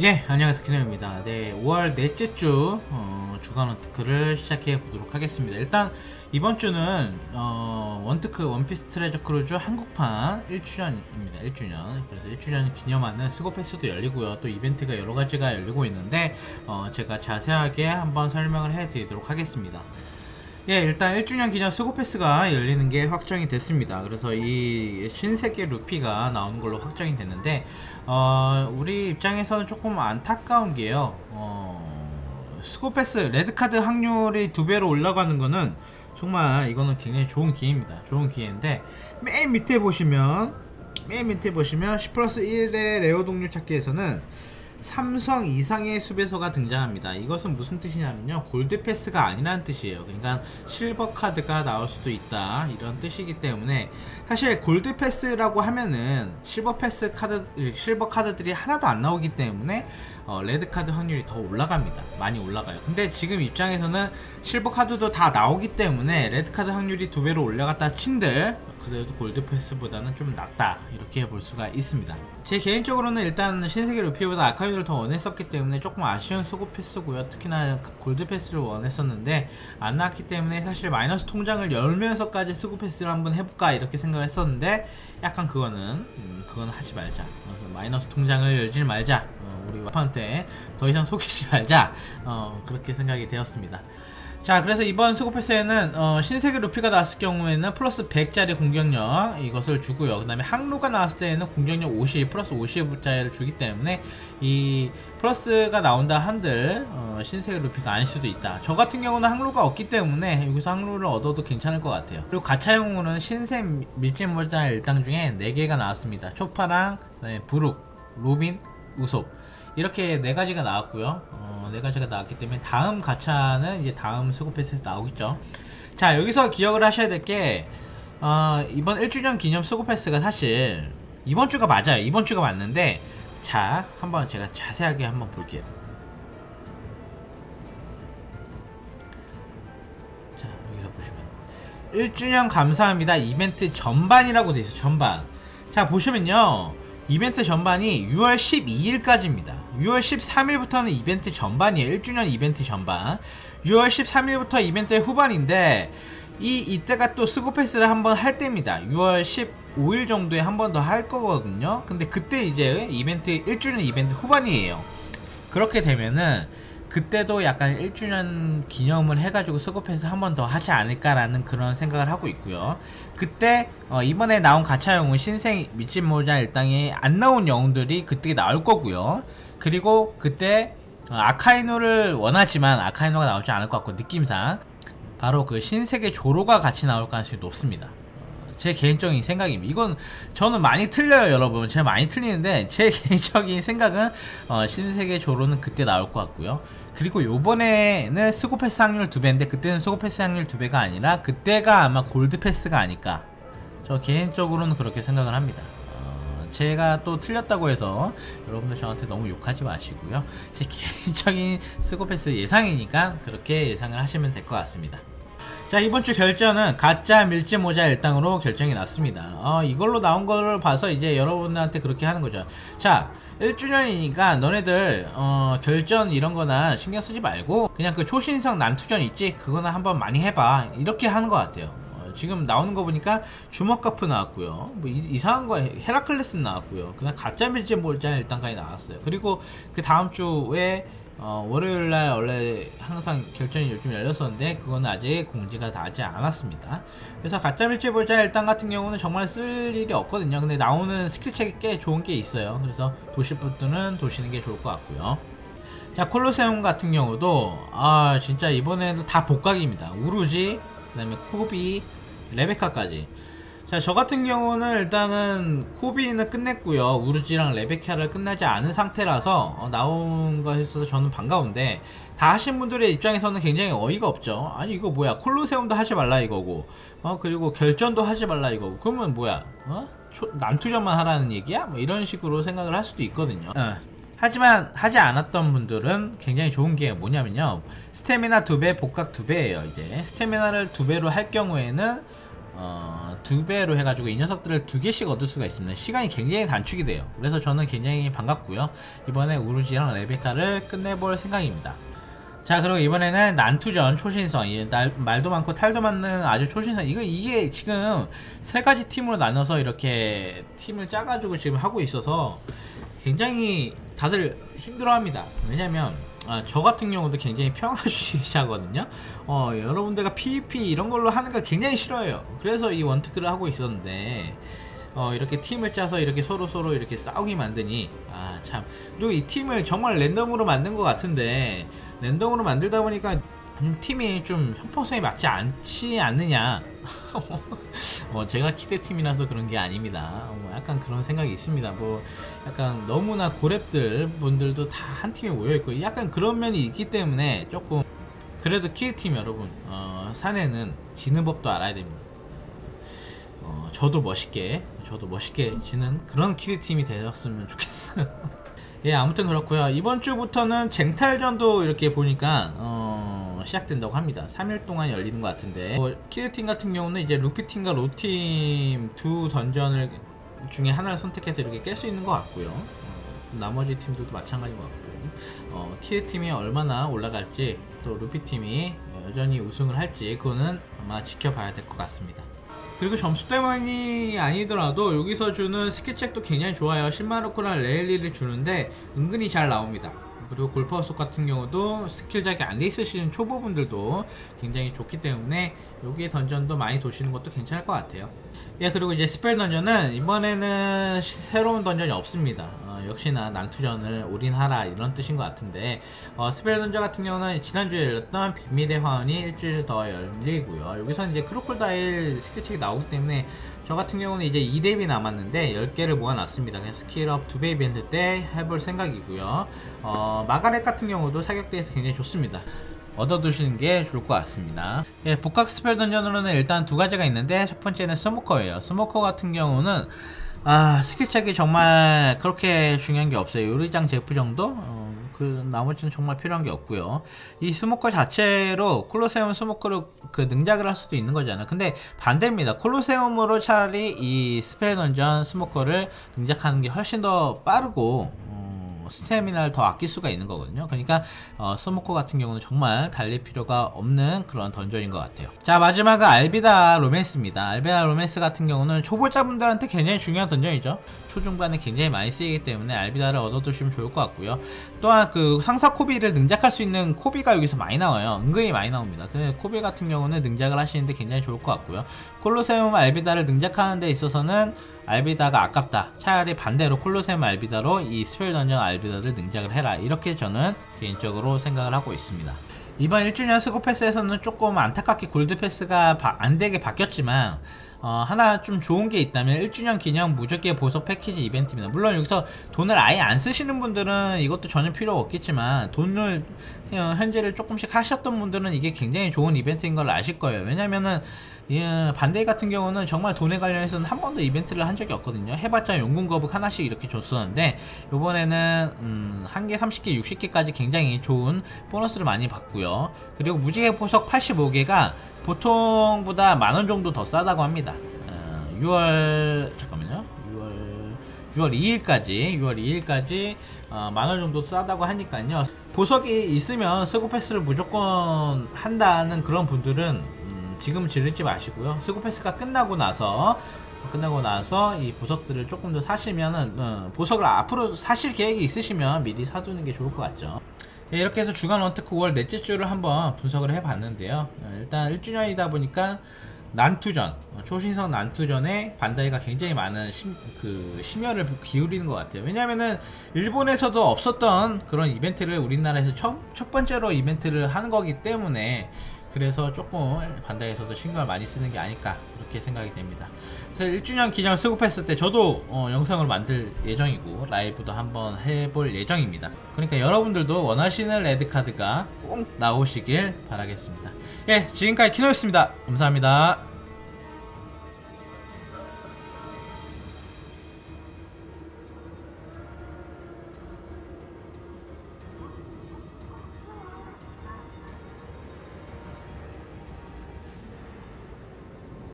예, 안녕하세요. 키노입니다. 네, 5월 넷째 주, 어, 주간 원트크를 시작해 보도록 하겠습니다. 일단, 이번 주는, 어, 원트크 원피스 트레저 크루즈 한국판 1주년입니다. 1주년. 그래서 1주년 기념하는 스고패스도 열리고요. 또 이벤트가 여러 가지가 열리고 있는데, 어, 제가 자세하게 한번 설명을 해 드리도록 하겠습니다. 예, 일단 1주년 기념 스고패스가 열리는 게 확정이 됐습니다. 그래서 이 신세계 루피가 나오는 걸로 확정이 됐는데, 어, 우리 입장에서는 조금 안타까운 게요. 어, 스고패스 레드카드 확률이 두 배로 올라가는 거는 정말 이거는 굉장히 좋은 기회입니다. 좋은 기회인데, 맨 밑에 보시면, 맨 밑에 보시면 10 플러스 1의 레오 동료 찾기에서는 삼성 이상의 수배서가 등장합니다. 이것은 무슨 뜻이냐면요. 골드 패스가 아니라는 뜻이에요. 그러니까 실버 카드가 나올 수도 있다. 이런 뜻이기 때문에 사실 골드 패스라고 하면은 실버 패스 카드 실버 카드들이 하나도 안 나오기 때문에 어, 레드 카드 확률이 더 올라갑니다. 많이 올라가요. 근데 지금 입장에서는 실버 카드도 다 나오기 때문에 레드 카드 확률이 두 배로 올라갔다 친들 그래도 골드 패스보다는 좀 낫다 이렇게 볼 수가 있습니다. 제 개인적으로는 일단 신세계 루피보다 아카이드를 더 원했었기 때문에 조금 아쉬운 수고 패스고요. 특히나 골드 패스를 원했었는데 안 나왔기 때문에 사실 마이너스 통장을 열면서까지 수고 패스를 한번 해볼까 이렇게 생각을 했었는데 약간 그거는 음, 그건 하지 말자. 그래서 마이너스 통장을 열지 말자. 어, 우리 와파한테 더 이상 속이지 말자. 어, 그렇게 생각이 되었습니다. 자 그래서 이번 스고패스에는 어, 신세계 루피가 나왔을 경우에는 플러스 100짜리 공격력 이것을 주고요. 그 다음에 항로가 나왔을 때에는 공격력 50 플러스 50짜리를 주기 때문에 이 플러스가 나온다 한들 어, 신세계 루피가 아닐 수도 있다. 저 같은 경우는 항로가 없기 때문에 여기서 항로를 얻어도 괜찮을 것 같아요. 그리고 가차용으로는 신세 밀짚모자 일당 중에 4개가 나왔습니다. 초파랑 부룩 로빈 우솝 이렇게 네 가지가 나왔고요. 어, 네 가지가 나왔기 때문에 다음 가차는 이제 다음 스고패스에서 나오겠죠. 자 여기서 기억을 하셔야 될게 어, 이번 1주년 기념 스고패스가 사실 이번 주가 맞아요. 이번 주가 맞는데 자 한번 제가 자세하게 한번 볼게요. 자 여기서 보시면 1주년 감사합니다 이벤트 전반이라고 돼 있어요. 전반. 자 보시면요. 이벤트 전반이 6월 12일까지입니다. 6월 13일부터는 이벤트 전반이에요. 1주년 이벤트 전반. 6월 13일부터 이벤트의 후반인데 이 이때가 또 스고패스를 한번 할 때입니다. 6월 15일 정도에 한 번 더 할 거거든요. 근데 그때 이제 이벤트 1주년 이벤트 후반이에요. 그렇게 되면은 그때도 약간 1주년 기념을 해가지고 스고패스 한 번 더 하지 않을까라는 그런 생각을 하고 있고요. 그때 어 이번에 나온 가차 영웅 신생 밑집 모자 일당에 안 나온 영웅들이 그때 나올 거고요. 그리고 그때 어 아카이노를 원하지만 아카이노가 나오지 않을 것 같고 느낌상 바로 그 신세계 조로가 같이 나올 가능성이 높습니다. 제 개인적인 생각입니다. 이건 저는 많이 틀려요, 여러분. 제가 많이 틀리는데 제 개인적인 생각은 어, 신세계 조로는 그때 나올 것 같고요. 그리고 요번에는 스고 패스 확률 2배인데 그때는 스고 패스 확률 2배가 아니라 그때가 아마 골드 패스가 아닐까. 저 개인적으로는 그렇게 생각을 합니다. 어, 제가 또 틀렸다고 해서 여러분들 저한테 너무 욕하지 마시고요. 제 개인적인 스고 패스 예상이니까 그렇게 예상을 하시면 될 것 같습니다 자 이번 주 결전은 가짜 밀짚 모자 일당으로 결정이 났습니다. 어, 이걸로 나온 거를 봐서 이제 여러분들한테 그렇게 하는 거죠. 자 1주년이니까 너네들 어, 결전 이런 거나 신경 쓰지 말고 그냥 그 초신성 난투전 있지? 그거나 한번 많이 해봐. 이렇게 하는 것 같아요. 어, 지금 나오는 거 보니까 주먹가프 나왔고요. 뭐 이, 상한거 헤라클레스 나왔고요. 그냥 가짜 밀짚 모자 일단까지 나왔어요. 그리고 그 다음 주에 어, 월요일날 원래 항상 결전이 요즘 열렸었는데 그거는 아직 공지가 나지 않았습니다. 그래서 가짜 밀집 보자 일단 같은 경우는 정말 쓸 일이 없거든요. 근데 나오는 스킬책이 꽤 좋은 게 있어요. 그래서 도실 분들은 도시는 게 좋을 것 같고요. 자 콜로세움 같은 경우도 아 진짜 이번에도 다 복각입니다. 우루지 그 다음에 코비 레베카까지 자, 저 같은 경우는 일단은 코비는 끝냈고요. 우르지랑 레베카를 끝나지 않은 상태라서 어, 나온 것에 있어서 저는 반가운데 다 하신 분들의 입장에서는 굉장히 어이가 없죠. 아니 이거 뭐야 콜로세움도 하지 말라 이거고 어 그리고 결전도 하지 말라 이거고 그러면 뭐야 어? 초, 난투전만 하라는 얘기야? 뭐 이런 식으로 생각을 할 수도 있거든요. 어. 하지만 하지 않았던 분들은 굉장히 좋은 게 뭐냐면요 스태미나 2배 복각 2배예요 이제 스태미나를 2배로 할 경우에는 어, 두 배로 해가지고 이 녀석들을 두 개씩 얻을 수가 있습니다. 시간이 굉장히 단축이 돼요. 그래서 저는 굉장히 반갑고요. 이번에 우르지랑 레베카를 끝내볼 생각입니다. 자 그리고 이번에는 난투전 초신성 이 날, 말도 많고 탈도 많는 아주 초신성 이거 이게 지금 세 가지 팀으로 나눠서 이렇게 팀을 짜가지고 지금 하고 있어서 굉장히 다들 힘들어합니다 왜냐면 아, 저 같은 경우도 굉장히 평화주의자거든요. 어, 여러분들과 PVP 이런 걸로 하는 거 굉장히 싫어해요. 그래서 이 원투크를 하고 있었는데 어, 이렇게 팀을 짜서 이렇게 서로 서로 이렇게 싸우게 만드니 아 참. 그리고 이 팀을 정말 랜덤으로 만든 것 같은데 랜덤으로 만들다 보니까 음, 팀이 좀 형평성이 맞지 않지 않느냐. 어, 제가 기대팀이라서 그런 게 아닙니다. 뭐 약간 그런 생각이 있습니다. 뭐 약간 너무나 고랩들 분들도 다 한 팀에 모여있고 약간 그런 면이 있기 때문에 조금 그래도 키드팀 여러분 어, 사내는 지는 법도 알아야 됩니다. 어, 저도 멋있게 저도 멋있게 지는 그런 키드팀이 되었으면 좋겠어요. 예 아무튼 그렇고요. 이번 주부터는 쟁탈전도 이렇게 보니까 어, 시작된다고 합니다. 3일 동안 열리는 것 같은데. 어, 키드팀 같은 경우는 이제 루피팀과 로팀 두 던전을 중에 하나를 선택해서 이렇게 깰 수 있는 것 같고요. 어, 나머지 팀들도 마찬가지인 것 같고요 어, 키드팀이 얼마나 올라갈지 또 루피팀이 여전히 우승을 할지 그거는 아마 지켜봐야 될 것 같습니다. 그리고 점수 때문이 아니더라도 여기서 주는 스킬책도 굉장히 좋아요. 10만로코랑 레일리를 주는데 은근히 잘 나옵니다. 그리고 골퍼속 같은 경우도 스킬 작이 안 돼 있으시는 초보분들도 굉장히 좋기 때문에 여기에 던전도 많이 도시는 것도 괜찮을 것 같아요. 예, 그리고 이제 스펠 던전은 이번에는 새로운 던전이 없습니다. 어, 역시나 난투전을 올인하라 이런 뜻인 것 같은데 어, 스펠 던전 같은 경우는 지난주에 열렸던 비밀의 화원이 일주일 더 열리고요. 여기서 이제 크로콜다일 스킬책이 나오기 때문에 저 같은 경우는 이제 2렙이 남았는데 10개를 모아놨습니다. 그냥 스킬업 2배 이벤트 때 해볼 생각이고요. 어, 마가렛 같은 경우도 사격대에서 굉장히 좋습니다. 얻어두시는 게 좋을 것 같습니다. 예, 복각 스펠 던전으로는 일단 두 가지가 있는데 첫 번째는 스모커예요. 스모커 같은 경우는 아 스킬책이 정말 그렇게 중요한 게 없어요. 요리장 제프 정도? 어, 그 나머지는 정말 필요한 게 없고요. 이 스모커 자체로 콜로세움 스모커로 그 능작을 할 수도 있는 거잖아요. 근데 반대입니다. 콜로세움으로 차라리 이 스펠 던전 스모커를 능작하는 게 훨씬 더 빠르고 뭐 스태미나를 더 아낄 수가 있는 거거든요. 그러니까 어, 스모커 같은 경우는 정말 달릴 필요가 없는 그런 던전인 것 같아요. 자 마지막은 알비다 로맨스입니다. 알비다 로맨스 같은 경우는 초보자분들한테 굉장히 중요한 던전이죠. 초중반에 굉장히 많이 쓰이기 때문에 알비다를 얻어두시면 좋을 것 같고요. 또한 그 상사 코비를 능작할 수 있는 코비가 여기서 많이 나와요. 은근히 많이 나옵니다. 근데 코비 같은 경우는 능작을 하시는데 굉장히 좋을 것 같고요. 콜로세움 알비다를 능작하는 데 있어서는 알비다가 아깝다. 차라리 반대로 콜로세움 알비다로 이 스펠 던전 알비다를 능작을 해라. 이렇게 저는 개인적으로 생각을 하고 있습니다. 이번 1주년 스고 패스에서는 조금 안타깝게 골드 패스가 안되게 바뀌었지만 어, 하나 좀 좋은 게 있다면 1주년 기념 무적기의 보석 패키지 이벤트입니다. 물론 여기서 돈을 아예 안 쓰시는 분들은 이것도 전혀 필요 없겠지만 돈을 어, 현재를 조금씩 하셨던 분들은 이게 굉장히 좋은 이벤트인 걸 아실 거예요. 왜냐면은 예, 반대이 같은 경우는 정말 돈에 관련해서는 한 번도 이벤트를 한 적이 없거든요. 해봤자 용궁 거북 하나씩 이렇게 줬었는데 요번에는 음, 한개 30개 60개까지 굉장히 좋은 보너스를 많이 받고요. 그리고 무지개 보석 85개가 보통보다 만 원 정도 더 싸다고 합니다. 어, 6월 잠깐만요. 6월 6월 2일까지 6월 2일까지 어, 만원 정도 싸다고 하니까요. 보석이 있으면 스고 패스를 무조건 한다는 그런 분들은 음, 지금 지르지 마시고요. 스고 패스가 끝나고 나서 끝나고 나서 이 보석들을 조금 더 사시면은 어, 보석을 앞으로 사실 계획이 있으시면 미리 사두는 게 좋을 것 같죠. 네, 이렇게 해서 주간 원테크 5월 넷째 주를 한번 분석을 해봤는데요. 어, 일단 1주년이다 보니까 난투전, 어, 초신성 난투전에 반다이가 굉장히 많은 심, 그 심혈을 기울이는 것 같아요. 왜냐면은 일본에서도 없었던 그런 이벤트를 우리나라에서 첫, 첫 번째로 이벤트를 하는 거기 때문에 그래서 조금 반다이에서도 신경을 많이 쓰는 게 아닐까 그렇게 생각이 됩니다. 그래서 1주년 기념 스고패스 때 저도 어, 영상을 만들 예정이고 라이브도 한번 해볼 예정입니다. 그러니까 여러분들도 원하시는 레드카드가 꼭 나오시길 바라겠습니다. 예, 지금까지 키노였습니다. 감사합니다.